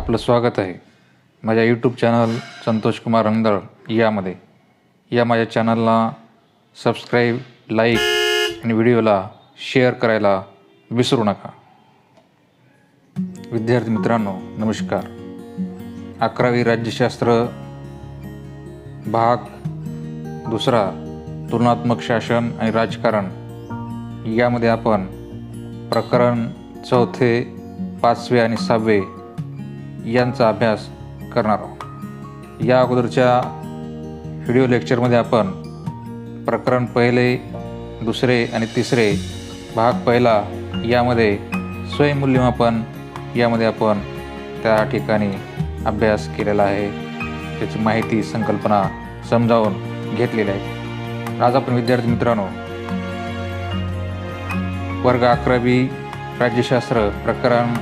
आपलं स्वागत आहे. माझ्या यूट्यूब चॅनल संतोष कुमार रंगदळ यामध्ये. या माझ्या चॅनलला सबस्क्राईब लाईक आणि व्हिडिओला शेअर करायला विसरू नका. विद्यार्थी मित्रांनो नमस्कार. अकरावी राज्यशास्त्र भाग दुसरा तुलनात्मक शासन आणि राजकारण. यामध्ये आपण प्रकरण चौथे पाचवे आणि सहावे यांचा अभ्यास करणार आहोत. या अगोदरच्या व्हिडिओ लेक्चरमध्ये आपण प्रकरण पहिले दुसरे आणि तिसरे भाग पहिला यामध्ये स्वयंमूल्यमापन यामध्ये आपण त्या ठिकाणी अभ्यास केलेला आहे. त्याची माहिती संकल्पना समजावून घेतलेली आहे आज आपण विद्यार्थी मित्रांनो वर्ग अकरावी राज्यशास्त्र प्रकरण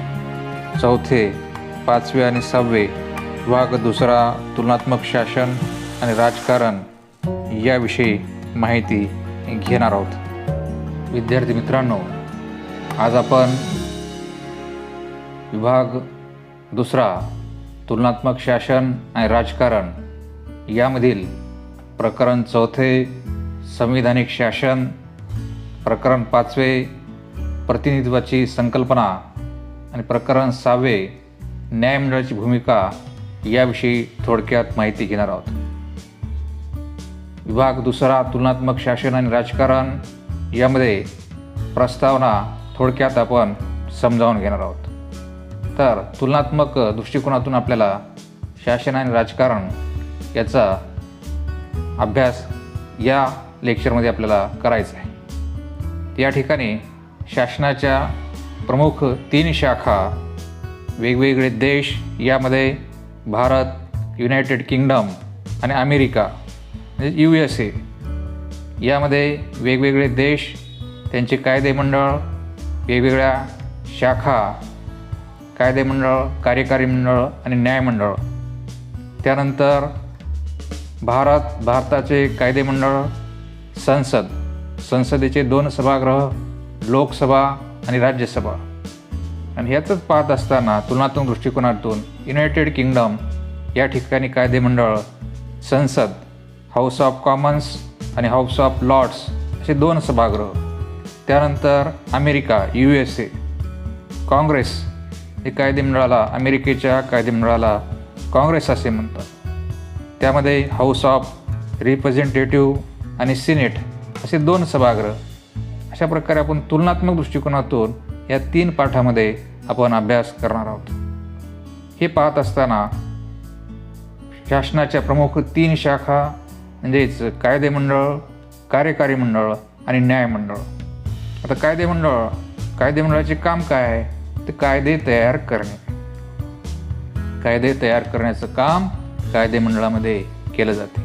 चौथे पाचवे आणि सहावे विभाग दुसरा तुलनात्मक शासन आणि राजकारण याविषयी माहिती घेणार आहोत. विद्यार्थी मित्रांनो आज आपण विभाग दुसरा तुलनात्मक शासन आणि राजकारण यामधील प्रकरण चौथे संविधानिक शासन प्रकरण पाचवे प्रतिनिधित्वाची संकल्पना आणि प्रकरण सहावे न्यायमंडळाची भूमिका याविषयी थोडक्यात माहिती घेणार आहोत. विभाग दुसरा तुलनात्मक शासन आणि राजकारण यामध्ये प्रस्तावना थोडक्यात आपण समजावून घेणार आहोत. तर तुलनात्मक दृष्टिकोनातून आपल्याला शासन आणि राजकारण याचा अभ्यास या लेक्चरमध्ये आपल्याला करायचा आहे. या ठिकाणी शासनाच्या प्रमुख तीन शाखा वेगवेगळे देश यामध्ये भारत युनायटेड किंगडम आणि अमेरिका म्हणजे यू एस ए यामध्ये वेगवेगळे देश त्यांचे कायदेमंडळ वेगवेगळ्या शाखा कायदेमंडळ कार्यकारी मंडळ आणि न्यायमंडळ. त्यानंतर भारत भारताचे कायदेमंडळ संसद. संसदेचे दोन सभागृह लोकसभा आणि राज्यसभा. आणि ह्याचंच पाहत असताना तुलनात्मक दृष्टिकोनातून युनायटेड किंगडम या ठिकाणी कायदेमंडळ संसद हाऊस ऑफ कॉमन्स आणि हाऊस ऑफ लॉर्ड्स असे दोन सभागृह त्यानंतर America U S A Congress हे कायदेमंडळाला अमेरिकेच्या कायदेमंडळाला काँग्रेस असे म्हणतात. त्यामध्ये हाऊस ऑफ रिप्रेझेंटेटिव्ह आणि सिनेट असे दोन सभागृह. अशा प्रकारे आपण तुलनात्मक दृष्टिकोनातून या तीन पाठामध्ये आपण अभ्यास करणार आहोत. हे पाहत असताना शासनाच्या प्रमुख तीन शाखा म्हणजेच कायदेमंडळ कार्यकारी मंडळ आणि न्यायमंडळ आता कायदेमंडळ कायदेमंडळाचे काम काय आहे? ते कायदे तयार करणे. कायदे तयार करण्याचं काम कायदेमंडळामध्ये केलं जाते.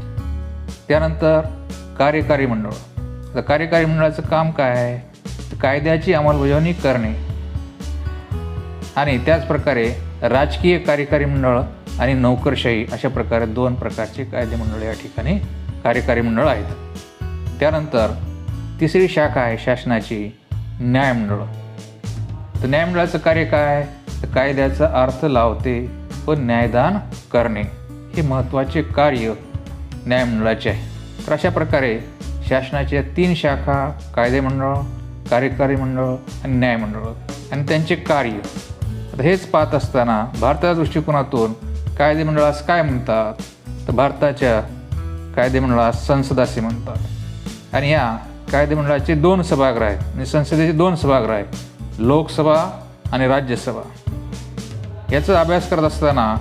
त्यानंतर कार्यकारी मंडळ. आता कार्यकारी मंडळाचं काम काय आहे? कायद्याची अंमलबजावणी करणे. आणि त्याचप्रकारे राजकीय कार्यकारी मंडळ आणि नोकरशाही अशा प्रकारे दोन प्रकारचे कायदेमंडळ या ठिकाणी कार्यकारी मंडळ आहेत. त्यानंतर तिसरी शाखा आहे शासनाची न्यायमंडळ. तर न्यायमंडळाचं कार्य काय? आहे तर कायद्याचा अर्थ लावते व न्यायदान करणे. हे महत्त्वाचे कार्य न्यायमंडळाचे आहे. तर अशा प्रकारे शासनाच्या तीन शाखा कायदेमंडळ कार्यकारी मंडळ आणि न्यायमंडळ आणि त्यांचे कार्य. आता हेच पाहत असताना भारताच्या दृष्टिकोनातून कायदेमंडळास काय म्हणतात? तर भारताच्या कायदेमंडळास संसद असे म्हणतात. आणि या कायदेमंडळाचे दोन सभागृह आहेत. म्हणजे संसदेचे दोन सभागृह आहेत. लोकसभा आणि राज्यसभा. याचा अभ्यास करत असताना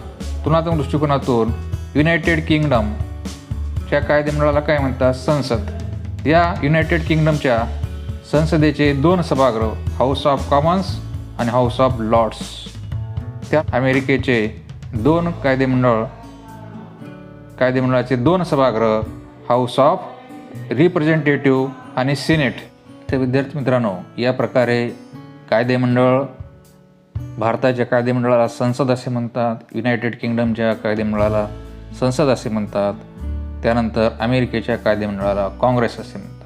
तुलनात्मक दृष्टिकोनातून युनायटेड किंगडमच्या कायदेमंडळाला काय म्हणतात? संसद. या युनायटेड किंगडमच्या संसदेचे दोन सभागृह हाऊस ऑफ कॉमन्स आणि हाऊस ऑफ लॉर्ड्स त्या अमेरिकेचे दोन कायदेमंडळ कायदेमंडळाचे दोन सभागृह हाऊस ऑफ रिप्रेझेंटेटिव्ह आणि सिनेट तर विद्यार्थी मित्रांनो या प्रकारे कायदेमंडळ भारताच्या कायदेमंडळाला संसद असे म्हणतात युनायटेड किंगडमच्या कायदेमंडळाला संसद असे म्हणतात त्यानंतर अमेरिकेच्या कायदेमंडळाला काँग्रेस असे म्हणतात.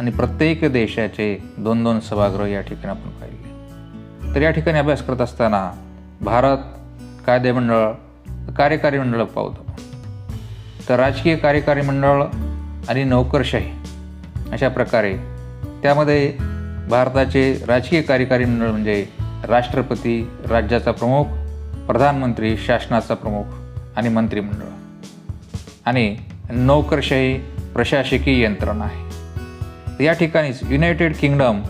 आणि प्रत्येक देशाचे दोन दोन सभागृह या ठिकाणी आपण पाहिले. तर या ठिकाणी अभ्यास करत असताना भारत कायदेमंडळ कार्यकारी मंडळ पावतो तर राजकीय कार्यकारी मंडळ आणि नोकरशाही अशा प्रकारे त्यामध्ये भारताचे राजकीय कार्यकारी मंडळ म्हणजे राष्ट्रपती राज्याचा प्रमुख प्रधानमंत्री शासनाचा प्रमुख आणि मंत्रिमंडळ. आणि नोकरशाही प्रशासकीय यंत्रणा आहे. या ठिकाणीच युनायटेड किंगडम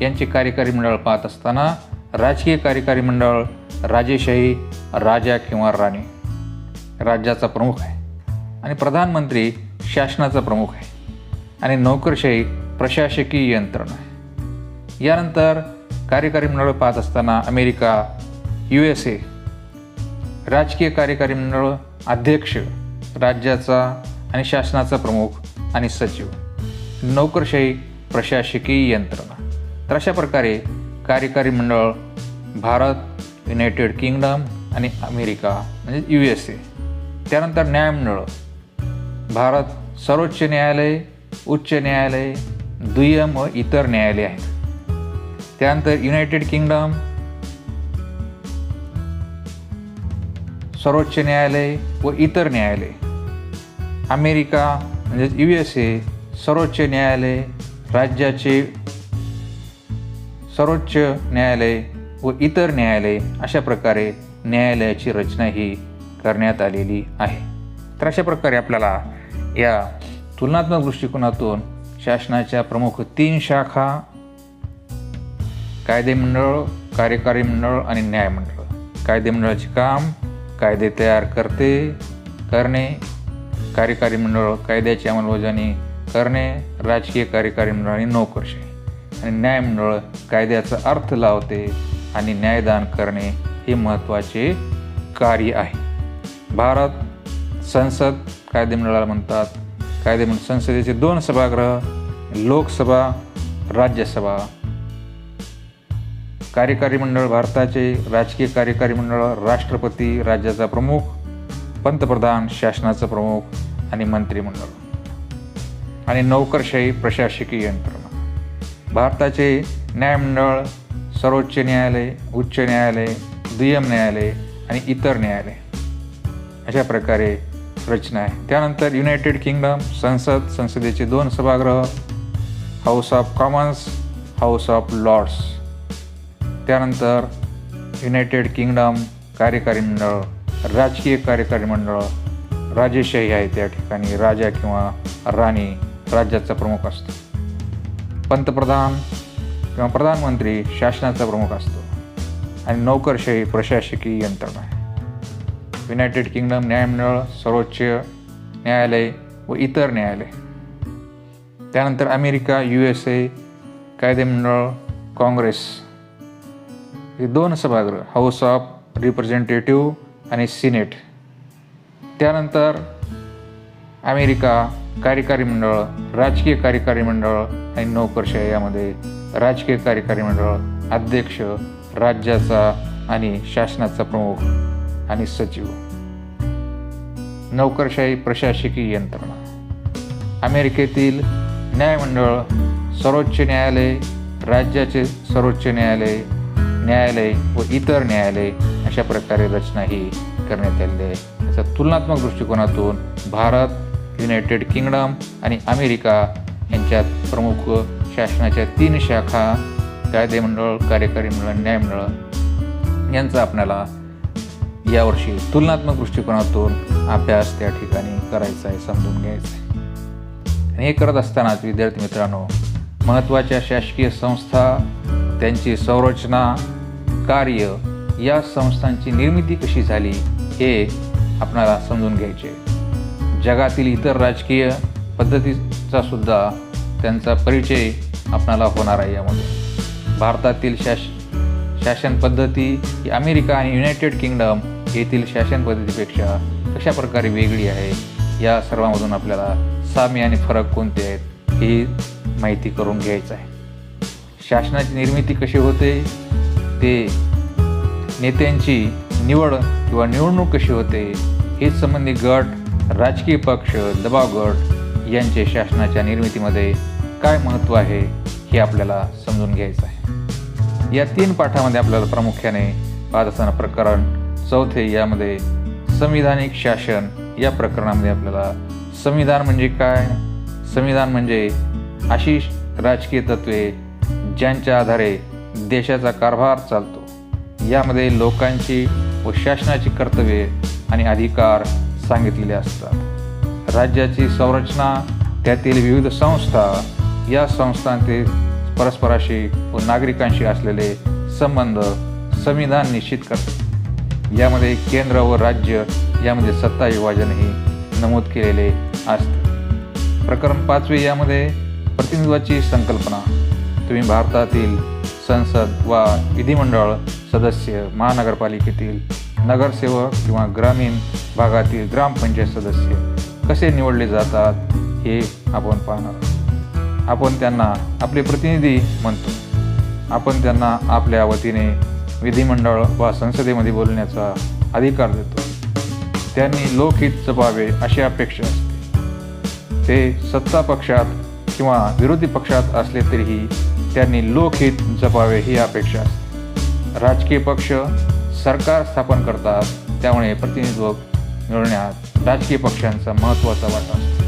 यांचे कार्यकारी मंडळ पाहत असताना राजकीय कार्यकारी मंडळ राजेशाही राजा किंवा राणी राज्याचा प्रमुख आहे. आणि प्रधानमंत्री शासनाचा प्रमुख आहे. आणि नोकरशाही प्रशासकीय यंत्रणा आहे. यानंतर कार्यकारी मंडळ पाहत असताना अमेरिका यू एस ए राजकीय कार्यकारी मंडळ अध्यक्ष राज्याचा आणि शासनाचा प्रमुख आणि सचिव नोकरशाही प्रशासकीय यंत्रणा. तर अशा प्रकारे कार्यकारी मंडळ भारत युनायटेड किंगडम आणि अमेरिका म्हणजे यू एस ए त्यानंतर न्यायमंडळ भारत सर्वोच्च न्यायालय उच्च न्यायालय दुय्यम व इतर न्यायालय आहेत. त्यानंतर युनायटेड किंगडम सर्वोच्च न्यायालय व इतर न्यायालय. अमेरिका म्हणजेच यू एस ए सर्वोच्च न्यायालय राज्याचे सर्वोच्च न्यायालय व इतर न्यायालय अशा प्रकारे न्यायालयाची रचना ही करण्यात आलेली आहे. तर अशा प्रकारे आपल्याला या तुलनात्मक दृष्टिकोनातून शासनाच्या प्रमुख तीन शाखा कायदे मंडळ कार्यकारी मंडळ आणि न्यायमंडळ कायदे मंडळाचे काम कायदे तयार करते करणे कार्यकारी मंडळ कायद्याची अंमलबजावणी करणे राजकीय कार्यकारी मंडळाने नोकरशाही आणि न्यायमंडळ कायद्याचा अर्थ लावते आणि न्यायदान करणे हे महत्त्वाचे कार्य आहे. भारत संसद कायदेमंडळाला म्हणतात कायदेमंडळ संसदेचे दोन सभागृह लोकसभा राज्यसभा. कार्यकारी मंडळ भारताचे राजकीय कार्यकारी मंडळ राष्ट्रपती राज्याचा प्रमुख पंतप्रधान शासनाचा प्रमुख आणि मंत्रिमंडळ. आणि नोकरशाही प्रशासकीय यंत्रणा. भारताचे न्यायमंडळ सर्वोच्च न्यायालय उच्च न्यायालय दुय्यम न्यायालय आणि इतर न्यायालय. अशा प्रकारे रचना आहे. त्यानंतर युनायटेड किंगडम संसद संसदेचे दोन सभागृह House of Commons House of Lords. त्यानंतर युनायटेड किंगडम कार्यकारी मंडळ राजकीय कार्यकारी मंडळ राजेशाही आहे त्या ठिकाणी राजा किंवा राणी. राज्याचा प्रमुख असतो. पंतप्रधान किंवा प्रधानमंत्री शासनाचा प्रमुख असतो. आणि नोकरशाही प्रशासकीय यंत्रणा आहे. युनायटेड किंगडम न्यायमंडळ सर्वोच्च न्यायालय व इतर न्यायालय. त्यानंतर अमेरिका यू एस ए कायदेमंडळ काँग्रेस. हे दोन सभागृह हाऊस ऑफ रिप्रेझेंटेटिव्ह आणि सिनेट त्यानंतर अमेरिका कार्यकारी मंडळ राजकीय कार्यकारी मंडळ आणि नोकरशाही यामध्ये राजकीय कार्यकारी मंडळ अध्यक्ष राज्याचा आणि शासनाचा प्रमुख आणि सचिव. नोकरशाही प्रशासकीय यंत्रणा. अमेरिकेतील न्यायमंडळ सर्वोच्च न्यायालय राज्याचे सर्वोच्च न्यायालय न्यायालय व इतर न्यायालय अशा प्रकारे रचना ही करण्यात आलेली आहे. याचा तुलनात्मक दृष्टिकोनातून भारत युनायटेड किंगडम आणि अमेरिका यांच्यात प्रमुख शासनाच्या तीन शाखा कायदेमंडळ कार्यकारी मंडळ न्यायमंडळ यांचा आपल्याला यावर्षी तुलनात्मक दृष्टिकोनातून अभ्यास त्या ठिकाणी करायचा आहे समजून घ्यायचा आहे. आणि हे करत असतानाच विद्यार्थी मित्रांनो महत्त्वाच्या शासकीय संस्था त्यांची संरचना कार्य या संस्थांची निर्मिती कशी झाली हे आपणाला समजून घ्यायचे जगातील इतर राजकीय पद्धतीचा सुद्धा त्यांचा परिचय आपणाला होणार आहे यामध्ये. भारतातील शास शासन पद्धती ही अमेरिका आणि युनायटेड किंगडम येथील शासन पद्धतीपेक्षा कशा प्रकारे वेगळी आहे या सर्वांमधून आपल्याला साम्य आणि फरक कोणते आहेत ही माहिती करून घ्यायचं आहे. शासनाची निर्मिती कशी होते ते नेत्यांची निवड किंवा निवडणूक कशी होते हेच संबंधी गट राजकीय पक्ष दबाव गट यांचे शासनाच्या निर्मितीमध्ये काय महत्त्व आहे हे आपल्याला समजून घ्यायचं आहे. या तीन पाठामध्ये आपल्याला प्रामुख्याने पाहत असताना प्रकरण चौथे यामध्ये संविधानिक शासन या प्रकरणामध्ये आपल्याला संविधान म्हणजे काय? संविधान म्हणजे अशी राजकीय तत्वे ज्यांच्या आधारे देशाचा कारभार चालतो. यामध्ये लोकांची व शासनाची कर्तव्ये आणि अधिकार सांगितलेले असतात. राज्याची संरचना त्यातील विविध संस्था या संस्थांचे परस्पराशी व नागरिकांशी असलेले संबंध संविधान निश्चित करते यामध्ये केंद्र व राज्य यामध्ये सत्ता विभाजनही नमूद केलेले असते. प्रकरण पाचवे यामध्ये प्रतिनिधित्वाची संकल्पना. तुम्ही भारतातील संसद वा विधिमंडळ सदस्य महानगरपालिकेतील नगरसेवक किंवा ग्रामीण भागातील ग्रामपंचायत सदस्य कसे निवडले जातात हे आपण पाहणार आहोत. आपण त्यांना आपले प्रतिनिधी म्हणतो. आपण त्यांना आपल्या वतीने विधिमंडळ वा संसदेमध्ये बोलण्याचा अधिकार देतो. त्यांनी लोकहित जपावे अशी अपेक्षा असते. ते सत्ता पक्षात किंवा विरोधी पक्षात असले तरीही त्यांनी लोकहित जपावे ही अपेक्षा असते. राजकीय पक्ष सरकार स्थापन करतात त्यामुळे प्रतिनिधित्व मिळवण्यात राजकीय पक्षांचा महत्त्वाचा वाटा असतो.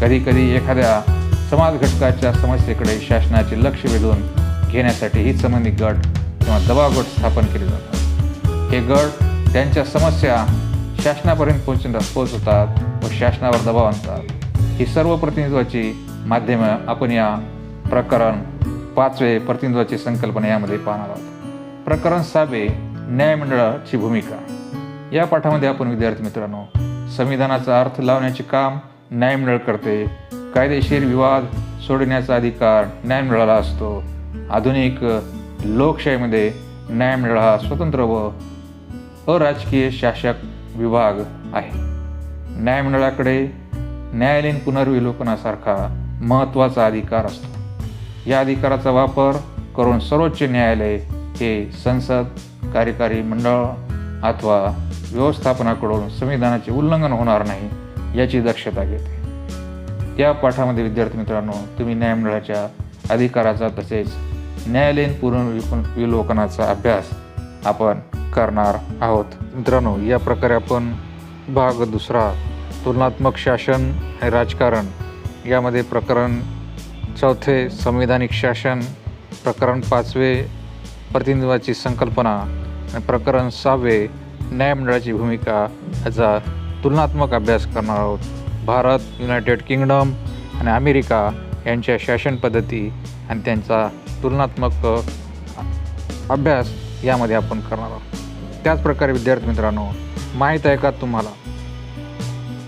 कधीकधी एखाद्या समाज घटकाच्या समस्येकडे शासनाचे लक्ष वेधून घेण्यासाठी ही संबंधित गट किंवा दबाव गट स्थापन केले जातात. हे गट त्यांच्या समस्या शासनापर्यंत पोहोचतात पोहोचवतात व शासनावर दबाव आणतात. ही सर्व प्रतिनिधित्वाची माध्यमं आपण या प्रकरण पाचवे प्रतिनिधित्वाची संकल्पना यामध्ये पाहणार आहोत. प्रकरण सहावे न्यायमंडळाची भूमिका. या पाठामध्ये आपण विद्यार्थी मित्रांनो संविधानाचा अर्थ लावण्याचे काम न्यायमंडळ करते. कायदेशीर विवाद सोडण्याचा अधिकार न्यायमंडळाला असतो. आधुनिक लोकशाहीमध्ये न्यायमंडळ हा स्वतंत्र व अराजकीय शासक विभाग आहे. न्यायमंडळाकडे न्यायालयीन पुनर्विलोकनासारखा महत्त्वाचा अधिकार असतो. या अधिकाराचा वापर करून सर्वोच्च न्यायालय हे संसद कार्यकारी मंडळ अथवा व्यवस्थापनाकडून संविधानाचे उल्लंघन होणार नाही याची दक्षता घेते. या पाठामध्ये विद्यार्थी मित्रांनो तुम्ही न्यायमंडळाच्या अधिकाराचा तसेच न्यायालयीन पुनर्विलोकनाचा अभ्यास आपण करणार आहोत. मित्रांनो या प्रकारे आपण भाग दुसरा तुलनात्मक शासन आणि राजकारण यामध्ये प्रकरण चौथे संविधानिक शासन प्रकरण पाचवे प्रतिनिधित्वाची संकल्पना आणि प्रकरण सहावे न्यायमंडळाची भूमिका याचा तुलनात्मक अभ्यास करणार आहोत. भारत युनायटेड किंगडम आणि अमेरिका यांच्या शासन पद्धती आणि त्यांचा तुलनात्मक अभ्यास यामध्ये आपण करणार आहोत. त्याचप्रकारे विद्यार्थी मित्रांनो माहीत आहे का तुम्हाला?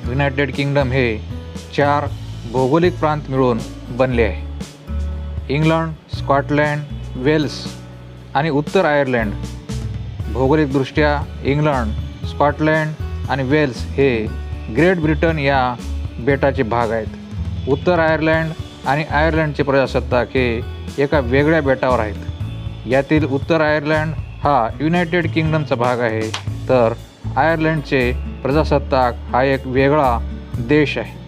युनायटेड किंगडम हे चार भौगोलिक प्रांत मिळून बनले आहे. इंग्लंड स्कॉटलँड वेल्स आणि उत्तर आयर्लंड. भौगोलिकदृष्ट्या इंग्लंड स्कॉटलँड आणि वेल्स हे ग्रेट ब्रिटन या बेटाचे भाग आहेत. उत्तर आयर्लंड आणि आयर्लंडचे प्रजासत्ताक हे एका वेगळ्या बेटावर आहेत. यातील उत्तर आयर्लंड हा युनायटेड किंगडमचा भाग आहे. तर आयर्लंडचे प्रजासत्ताक हा एक वेगळा देश आहे.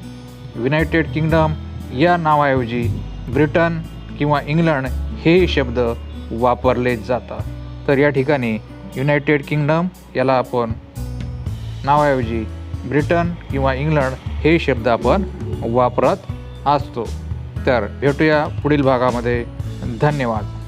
युनायटेड किंगडम या नावाऐवजी ब्रिटन किंवा इंग्लंड हे शब्द वापरले जातात. तर या ठिकाणी युनायटेड किंगडम याला आपण नावाऐवजी ब्रिटन किंवा इंग्लंड हे शब्द आपण वापरत असतो. तर भेटूया पुढील भागामध्ये. धन्यवाद.